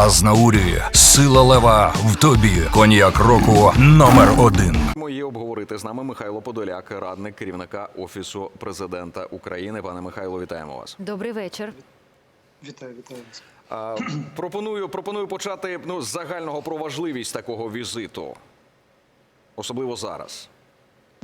Азнаурі, сила лева в тобі. Коньяк року номер один. Мої обговорити з нами Михайло Подоляк, радник керівника офісу президента України. Пане Михайло, вітаємо вас. Добрий вечір. Вітаю, вітаю вас. А, пропоную, пропоную почати ну, з загального про важливість такого візиту, особливо зараз.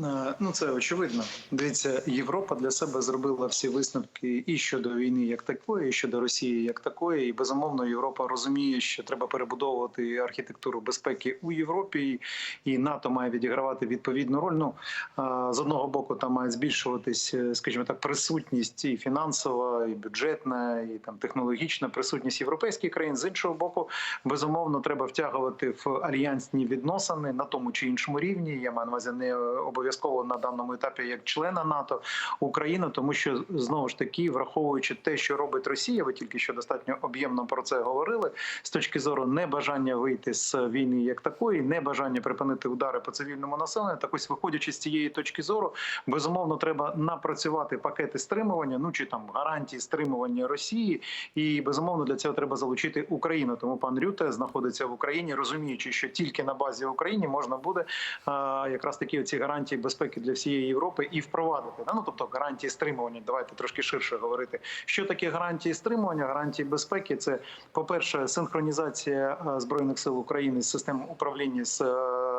Е, Ну, це очевидно. Дивіться, Європа для себе зробила всі висновки і щодо війни як такої, і щодо Росії як такої. І безумовно, Європа розуміє, що треба перебудовувати архітектуру безпеки у Європі, і НАТО має відігравати відповідну роль. Ну е, з одного боку, там має збільшуватись, е, скажімо так, присутність і фінансова, і бюджетна, і там технологічна присутність європейських країн. З іншого боку, безумовно, треба втягувати в альянсні відносини на тому чи іншому рівні. Я маю на увазі не обов'язково на даному етапі як члена НАТО Україну, тому що знову ж таки, враховуючи те, що робить Росія, ви тільки що достатньо об'ємно про це говорили. З точки зору небажання вийти з війни як такої, небажання припинити удари по цивільному населенню. Так ось виходячи з цієї точки зору, безумовно, треба напрацювати пакети стримування, ну чи там гарантії стримування Росії, і безумовно для цього треба залучити Україну. Тому пан Рюте знаходиться в Україні, розуміючи, що тільки на базі України можна буде якраз такі ці гарантії безпеки для всієї Європи і впровадити. Ну тобто гарантії стримування. Давайте трошки ширше говорити. Що таке гарантії стримування? Гарантії безпеки це, по-перше, синхронізація е, збройних сил України з систем управління з е,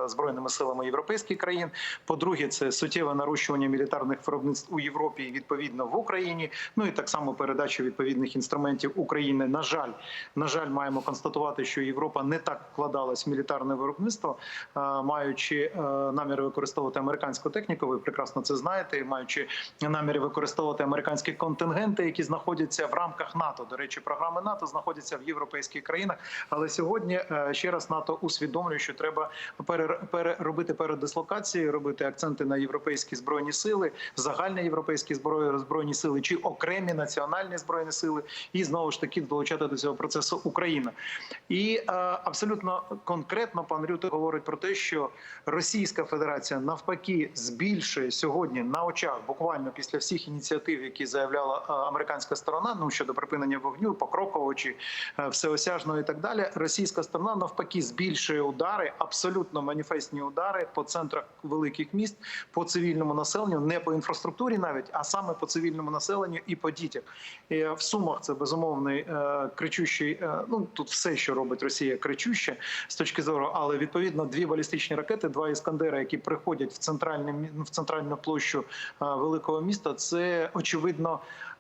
збройними силами європейських країн. По-друге, це суттєве нарощування мілітарних виробництв у Європі і відповідно в Україні. Ну і так само передача відповідних інструментів України. На жаль, на жаль, маємо констатувати, що Європа не так вкладалась в мілітарне виробництво, е, маючи е, наміри використовувати американську техніку. Ви прекрасно це знаєте, маючи наміри використовувати американські контингенти, які знаходяться в рамках НАТО. До речі, програми НАТО знаходяться в європейських країнах. Але сьогодні е, ще раз НАТО усвідомлює, що треба пере- переробити передислокації, робити акценти на європейські збройні сили, загальні європейські зброї збройні сили чи окремі національні збройні сили, і знову ж таки долучати до цього процесу Україна. І е, абсолютно конкретно пан Рюте говорить про те, що Російська Федерація навпаки збільшує сьогодні на очах, буквально після всіх ініціатив, які заявляла е, американська сторона, ну щодо припинення вогню, покроково чи е, всеосяжного і так далі. Російська сторона навпаки збільшує удари, абсолютно маніфестні удари по центрах великих міст, по цивільному населенню, не по інфраструктурі, навіть а саме по цивільному населенню і по дітях. І в сумах це безумовний е, кричущий. е, Ну тут все, що робить Росія, кричуще з точки зору, але відповідно дві балістичні ракети, два іскандера, які приходять в центральне в центральну площу е, великого міста. Це очевидно е,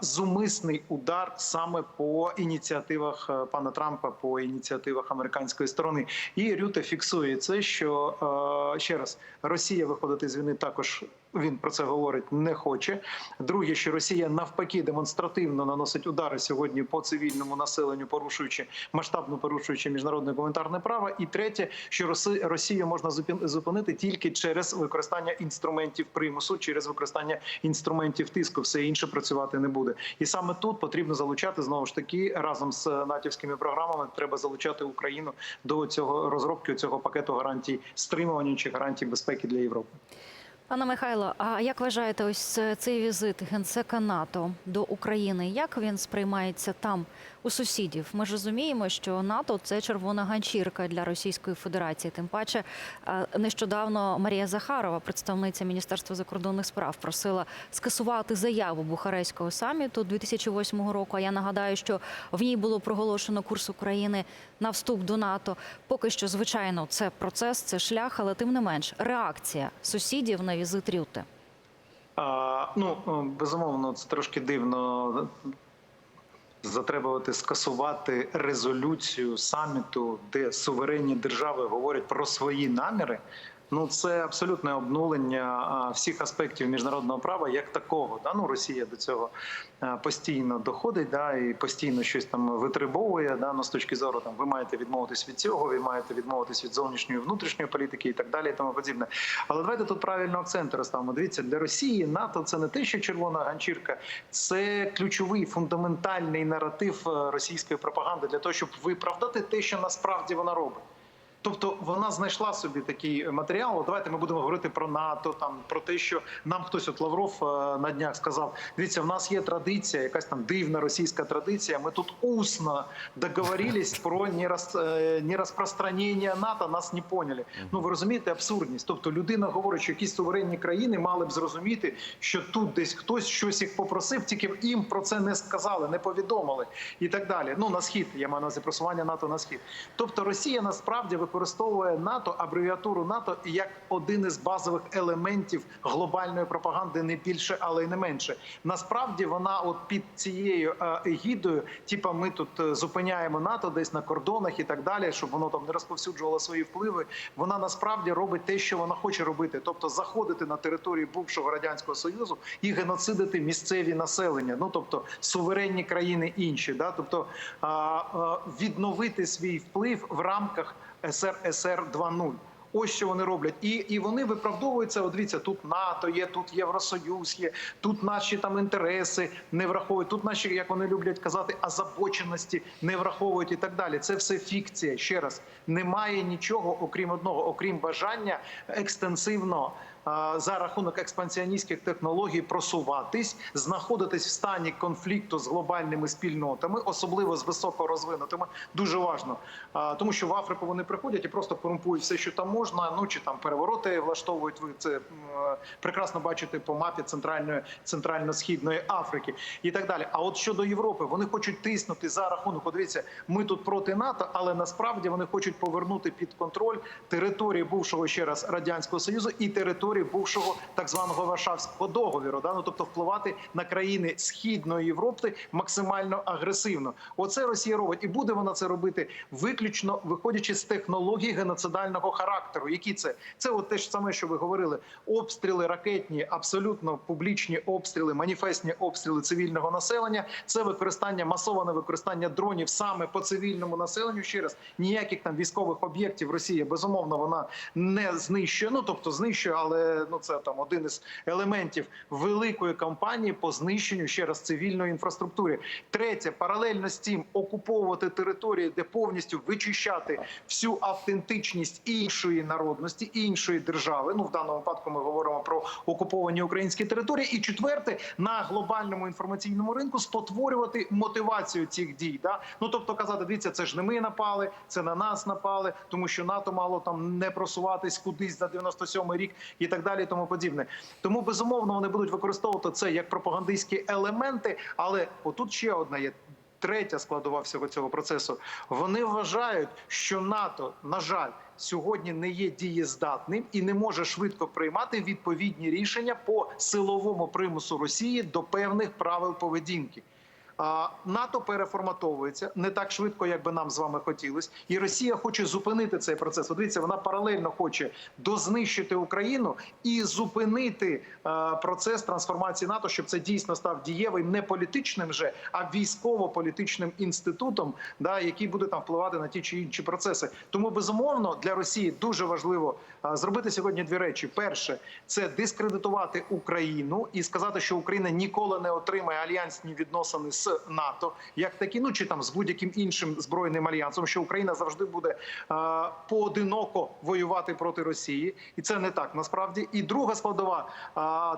зумисний удар саме по ініціативах е, пана Трампа, по ініціативах американської сторони. І Рюте фіксує це, що е, ще раз Росія виходити з війни також. Він про це говорить не хоче. Друге, що Росія навпаки демонстративно наносить удари сьогодні по цивільному населенню, порушуючи масштабно порушуючи міжнародне гуманітарне право. І третє, що Росію можна зупин- зупинити тільки через використання інструментів примусу, через використання інструментів тиску. Все інше працювати не буде. І саме тут потрібно залучати знову ж таки разом з натівськими програмами. Треба залучати Україну до цього розробки цього пакету гарантій стримування чи гарантій безпеки для Європи. Пане Михайло, а як вважаєте, ось е, цей візит генсека НАТО до України? Як він сприймається там у сусідів? Ми ж розуміємо, що НАТО це червона ганчірка для Російської Федерації. Тим паче, е, нещодавно Марія Захарова, представниця Міністерства закордонних справ, просила скасувати заяву Бухарестського саміту 2008 року. А я нагадаю, що в ній було проголошено курс України на вступ до НАТО. Поки що, звичайно, це процес, це шлях, але тим не менш, реакція сусідів на візит Рюте. А, ну безумовно, це трошки дивно. Затребувати скасувати резолюцію саміту, де суверенні держави говорять про свої наміри. Ну це абсолютне обнулення всіх аспектів міжнародного права як такого. Да? Ну, Росія до цього постійно доходить, да, і постійно щось там витребовує. Да? Ну, з точки зору там ви маєте відмовитись від цього, ви маєте відмовитись від зовнішньої внутрішньої політики і так далі, і тому подібне. Але давайте тут правильно акцент розставимо. Дивіться, для Росії НАТО це не те, що червона ганчірка, це ключовий фундаментальний наратив е, російської пропаганди для того, щоб виправдати те, що насправді вона робить. Тобто вона знайшла собі такий матеріал. Давайте ми будемо говорити про НАТО, там про те, що нам хтось от Лавров е, на днях сказав: дивіться, в нас є традиція, якась там дивна російська традиція. Ми тут усно договорились про е, розпространення НАТО. Нас не поняли. Ну ви розумієте абсурдність. Тобто людина говорить, що якісь суверенні країни мали б зрозуміти, що тут десь хтось щось їх попросив, тільки їм про це не сказали, не повідомили і так далі. Ну на схід я маю на увазі просування НАТО на схід. Тобто Росія насправді використовує НАТО, абревіатуру НАТО як один із базових елементів глобальної пропаганди, не більше, але й не менше. Насправді вона, от під цією е, егідою, типа ми тут е, зупиняємо НАТО десь на кордонах і так далі, щоб воно там не розповсюджувало свої впливи. Вона насправді робить те, що вона хоче робити, тобто заходити на територію бувшого радянського союзу і геноцидити місцеві населення. Ну тобто суверенні країни інші, да, тобто відновити свій вплив в рамках СРСР 2.0. Ось що вони роблять, і і вони виправдовуються. От дивіться, тут НАТО є, тут Євросоюз є, тут наші там інтереси не враховують. Тут наші, як вони люблять казати, озабоченості не враховують і так далі. Це все фікція. Ще раз немає нічого, окрім одного, окрім бажання екстенсивно за рахунок експансіоністських технологій просуватись, знаходитись в стані конфлікту з глобальними спільнотами, особливо з високорозвинутими. Дуже важно, тому що в Африку вони приходять і просто корумпують все, що там можна. Ну чи там перевороти влаштовують. Ви це прекрасно бачите по мапі центральної центрально-східної Африки і так далі. А от щодо Європи, вони хочуть тиснути за рахунок. От дивіться, ми тут проти НАТО, але насправді вони хочуть повернути під контроль території бувшого ще раз радянського союзу і території бувшого так званого Варшавського договіру. Да? Ну, тобто впливати на країни східної Європи максимально агресивно. Оце Росія робить, і буде вона це робити виключно виходячи з технологій геноцидального характеру. Які це? Це от те ж саме, що ви говорили: обстріли ракетні, абсолютно публічні обстріли, маніфестні обстріли цивільного населення. Це використання масоване використання дронів саме по цивільному населенню. Ще раз ніяких там військових об'єктів Росія безумовно вона не знищує. Ну тобто знищує, але ну це там один із елементів великої кампанії по знищенню ще раз цивільної інфраструктури. Третє, паралельно з цим окуповувати території, де повністю вичищати всю автентичність іншої народності, іншої держави. Ну в даному випадку ми говоримо про окуповані українські території. І четверте, на глобальному інформаційному ринку спотворювати мотивацію цих дій. Да? Ну тобто казати, дивіться, це ж не ми напали, це на нас напали, тому що НАТО мало там не просуватись кудись за 97-й рік і так далі, і тому подібне. Тому безумовно вони будуть використовувати це як пропагандистські елементи. Але отут ще одна є. Третя складова всього цього процесу. Вони вважають, що НАТО, на жаль, сьогодні не є дієздатним і не може швидко приймати відповідні рішення по силовому примусу Росії до певних правил поведінки. НАТО переформатовується не так швидко, як би нам з вами хотілося, і Росія хоче зупинити цей процес. Дивіться, вона паралельно хоче дознищити Україну і зупинити е, процес трансформації НАТО, щоб це дійсно став дієвим не політичним вже, а військово-політичним інститутом, да, який буде там впливати на ті чи інші процеси. Тому безумовно для Росії дуже важливо е, зробити сьогодні дві речі: перше це дискредитувати Україну і сказати, що Україна ніколи не отримає альянсні відносини НАТО, як такі, ну чи там з будь-яким іншим збройним альянсом, що Україна завжди буде е, поодиноко воювати проти Росії, і це не так насправді. І друга складова е,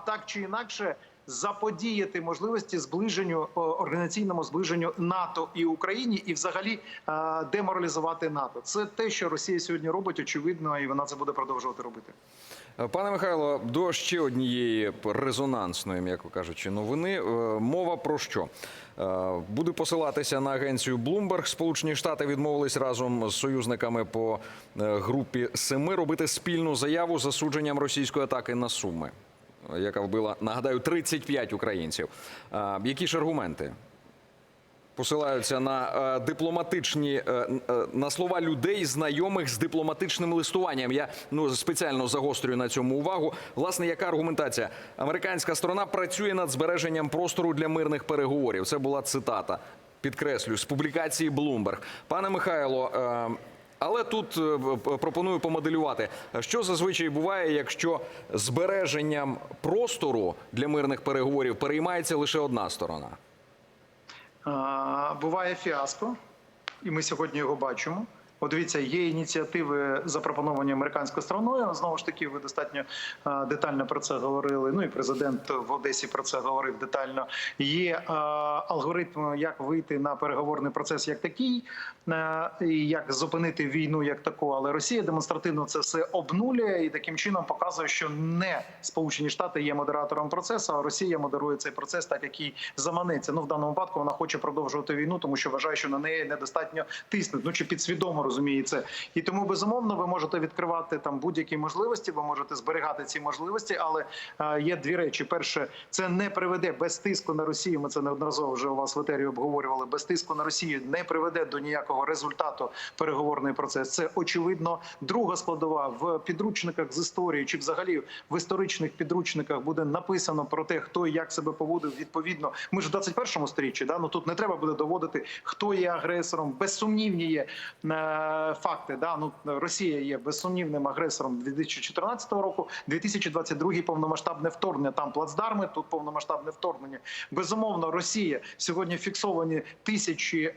так чи інакше. Заподіяти можливості зближенню організаційному зближенню НАТО і Україні, і взагалі е, деморалізувати НАТО. Це те, що Росія сьогодні робить, очевидно, і вона це буде продовжувати робити. Пане Михайло, до ще однієї резонансної, м'яко кажучи, новини. Е, Мова про що? Е, Буде посилатися на агенцію Bloomberg. Сполучені Штати відмовились разом з союзниками по е, групі Семи робити спільну заяву засудженням російської атаки на Суми, е, яка вбила, нагадаю, 35 українців. Які ж аргументи? Посилаються на е, дипломатичні е, е, на слова людей, знайомих з дипломатичним листуванням. Я ну спеціально загострюю на цьому увагу. Власне, яка аргументація? Американська сторона працює над збереженням простору для мирних переговорів. Це була цитата. Підкреслюю з публікації Bloomberg. Пане Михайло. Але тут е, пропоную помоделювати, що зазвичай буває, якщо збереженням простору для мирних переговорів переймається лише одна сторона. Буває фіаско, і ми сьогодні його бачимо. От дивіться, є ініціативи запропоновані американською стороною. Знову ж таки, ви достатньо е, детально про це говорили. Ну і президент в Одесі про це говорив детально. Є е, алгоритм, як вийти на переговорний процес як такий, е, і як зупинити війну як таку. Але Росія демонстративно це все обнулює і таким чином показує, що не Сполучені Штати є модератором процесу, а Росія модерує цей процес так, як їй заманеться. Ну в даному випадку вона хоче продовжувати війну, тому що вважає, що на неї недостатньо тиснуть. Ну чи підсвідомо розуміє. І тому безумовно ви можете відкривати там будь-які можливості, ви можете зберігати ці можливості, але е, є дві речі: перше, це не приведе без тиску на Росію. Ми це неодноразово вже у вас в етері обговорювали. Без тиску на Росію не приведе до ніякого результату переговорний процес. Це очевидно. Друга складова в підручниках з історії чи взагалі в історичних підручниках буде написано про те, хто як себе поводив відповідно. Ми ж в 21 сторіччі, да ну тут не треба буде доводити, хто є агресором. Безсумнівні є е, факти. Да, ну Росія є безсумнівним агресором 2014 року, 2022 повномасштабне вторгнення. Там плацдарми, тут повномасштабне вторгнення. Безумовно, Росія сьогодні фіксовані тисячі е,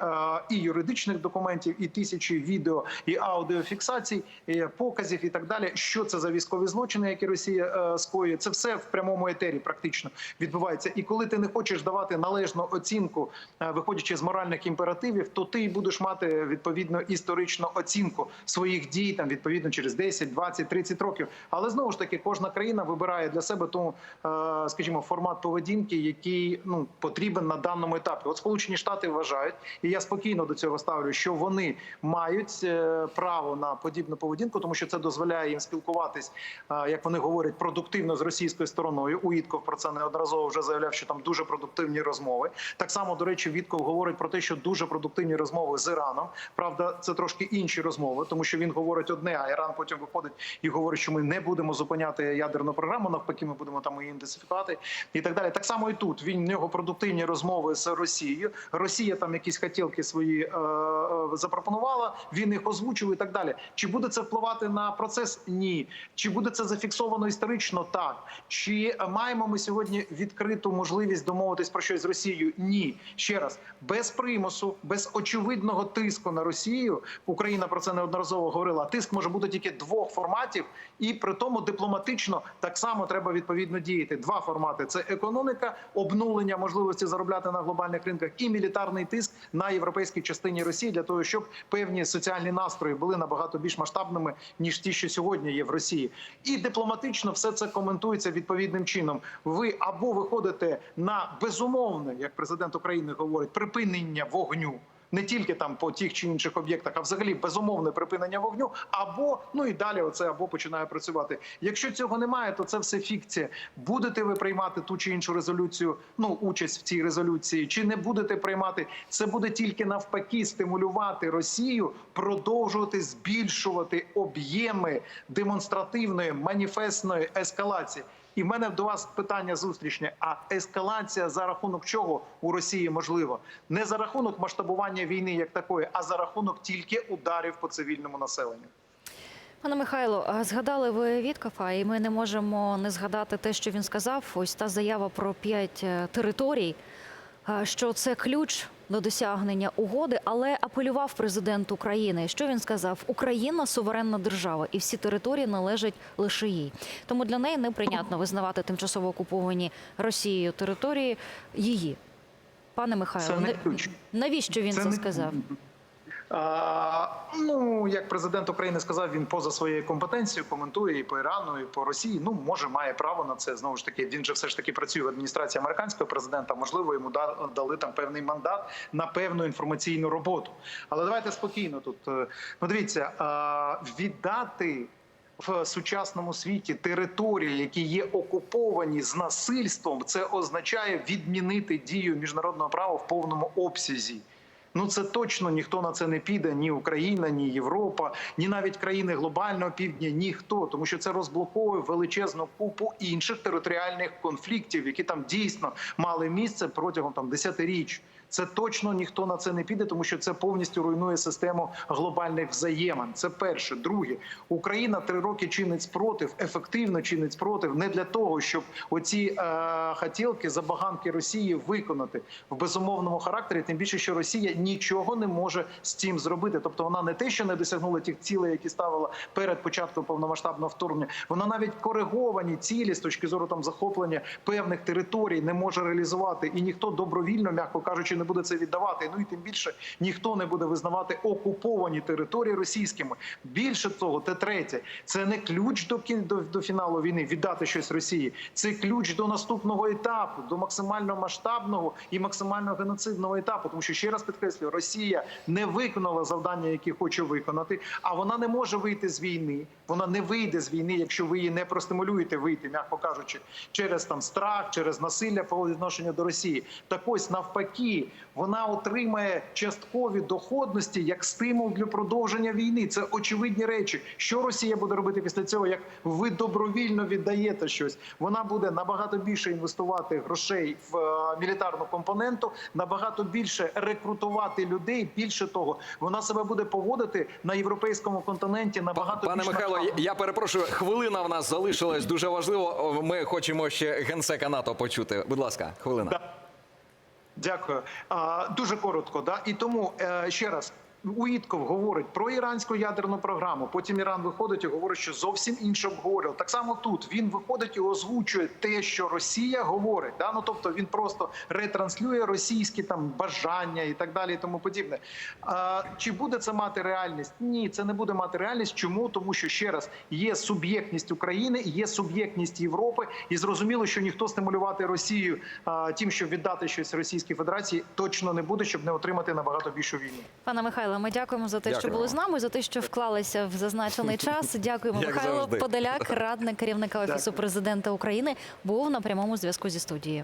і юридичних документів, і тисячі відео і аудіофіксацій, і показів і так далі. Що це за військові злочини, які Росія е, скоює? Це все в прямому етері практично відбувається. І коли ти не хочеш давати належну оцінку, е, виходячи з моральних імперативів, то ти будеш мати відповідно історичну оцінку своїх дій там відповідно через 10, 20, 30 років. Але знову ж таки, кожна країна вибирає для себе тому, е, скажімо, формат поведінки, який ну потрібен на даному етапі. От Сполучені Штати вважають, і я спокійно до цього ставлю, що вони мають е, право на подібну поведінку, тому що це дозволяє їм спілкуватись, е, як вони говорять, продуктивно з російською стороною. Уітков про це неодноразово вже заявляв, що там дуже продуктивні розмови. Так само, до речі, Вітков говорить про те, що дуже продуктивні розмови з Іраном. Правда, це трошки інші розмови, тому що він говорить одне, а Іран потім виходить і говорить, що ми не будемо зупиняти ядерну програму. Навпаки, ми будемо там її інтенсифікувати і так далі. Так само і тут він в нього продуктивні розмови з Росією. Росія там якісь хотілки свої е, е, запропонувала. Він їх озвучив і так далі. Чи буде це впливати на процес? Ні. Чи буде це зафіксовано історично? Так. Чи маємо ми сьогодні відкриту можливість домовитись про щось з Росією? Ні. Ще раз без примусу, без очевидного тиску на Росію. Україна про це неодноразово говорила. Тиск може бути тільки двох форматів, і при тому дипломатично так само треба відповідно діяти. Два формати: це економіка, обнулення можливості заробляти на глобальних ринках, і мілітарний тиск на європейській частині Росії для того, щоб певні соціальні настрої були набагато більш масштабними ніж ті, що сьогодні є в Росії. І дипломатично все це коментується відповідним чином. Ви або виходите на безумовне, як президент України говорить, припинення вогню. Не тільки там по тих чи інших об'єктах, а взагалі безумовне припинення вогню, або ну і далі оце або починає працювати. Якщо цього немає, то це все фікція. Будете ви приймати ту чи іншу резолюцію, ну участь в цій резолюції, чи не будете приймати, це буде тільки навпаки стимулювати Росію продовжувати збільшувати об'єми демонстративної маніфестної ескалації. І в мене до вас питання зустрічне: а ескалація за рахунок чого у Росії можливо? Не за рахунок масштабування війни як такої, а за рахунок тільки ударів по цивільному населенню. Пане Михайло, згадали ви Віткафа, і ми не можемо не згадати те, що він сказав. Ось та заява про п'ять е, територій, що це ключ до досягнення угоди, але апелював президент України. Що він сказав? Україна суверенна держава, і всі території належать лише їй. Тому для неї неприйнятно визнавати тимчасово окуповані Росією території її. Пане Михайло, Це не навіщо він це, не- сказав? Ну як президент України сказав, він поза своєю компетенцією коментує і по Ірану, і по Росії. Ну може має право на це. Знову ж таки, він же все ж таки працює в адміністрації американського президента. Можливо, йому дали там певний мандат на певну інформаційну роботу. Але давайте спокійно тут. Е, Ну дивіться, віддати. В сучасному світі території, які є окуповані з насильством, це означає відмінити дію міжнародного права в повному обсязі. Ну це точно ніхто на це не піде, ні Україна, ні Європа, ні навіть країни глобального півдня, ніхто, тому що це розблоковує величезну купу інших територіальних конфліктів, які там дійсно мали місце протягом там десятиріч. Це точно ніхто на це не піде, тому що це повністю руйнує систему глобальних взаємин. Це перше. Друге, Україна три роки чинить спротив, ефективно чинить спротив не для того, щоб оці е, хотілки, забаганки Росії виконати в безумовному характері. Тим більше, що Росія нічого не може з цим зробити. Тобто вона не те, що не досягнула тих цілей, які ставила перед початком повномасштабного вторгнення. Вона навіть кориговані цілі з точки зору там захоплення певних територій не може реалізувати, і ніхто добровільно, м'яко кажучи, не буде це віддавати. Ну і тим більше ніхто не буде визнавати окуповані території російськими. Більше того, те третє, це не ключ до до, до фіналу війни віддати щось Росії. Це ключ до наступного етапу, до максимально масштабного і максимально геноцидного етапу. Тому що ще раз підкреслюю, Росія не виконала завдання, які хоче виконати, а вона не може вийти з війни. Вона не вийде з війни, якщо ви її не простимулюєте вийти, м'яко кажучи, через там страх, через насилля по відношенню до Росії. Так ось навпаки, вона отримає часткові доходності як стимул для продовження війни. Це очевидні речі. Що Росія буде робити після цього? Як ви добровільно віддаєте щось? Вона буде набагато більше інвестувати грошей в е, мілітарну компоненту, набагато більше рекрутувати людей. Більше того, вона себе буде поводити на європейському континенті набагато Пане більш Михайло, нахабно. я перепрошую, хвилина в нас залишилась дуже важливо. Ми хочемо ще генсека НАТО почути. Будь ласка, хвилина. Да. Дякую. Дуже коротко. Да? І тому е, ще раз. Уїтков говорить про іранську ядерну програму. Потім Іран виходить і говорить, що зовсім інше обговорював. Так само тут він виходить і озвучує те, що Росія говорить. Да? Ну тобто він просто ретранслює російські там бажання і так далі, і тому подібне. А, чи буде це мати реальність? Ні, це не буде мати реальність. Чому? Тому що ще раз є суб'єктність України, є суб'єктність Європи, і зрозуміло, що ніхто стимулювати Росію а, тим, щоб віддати щось Російській Федерації, точно не буде, щоб не отримати набагато більшу війну. Пане Михайло, ми дякуємо за те, що були з нами, за те, що вклалися в зазначений час. Дякуємо, Як Михайло завжди. Подоляк, радник керівника офісу Дякую. президента України, був на прямому зв'язку зі студією.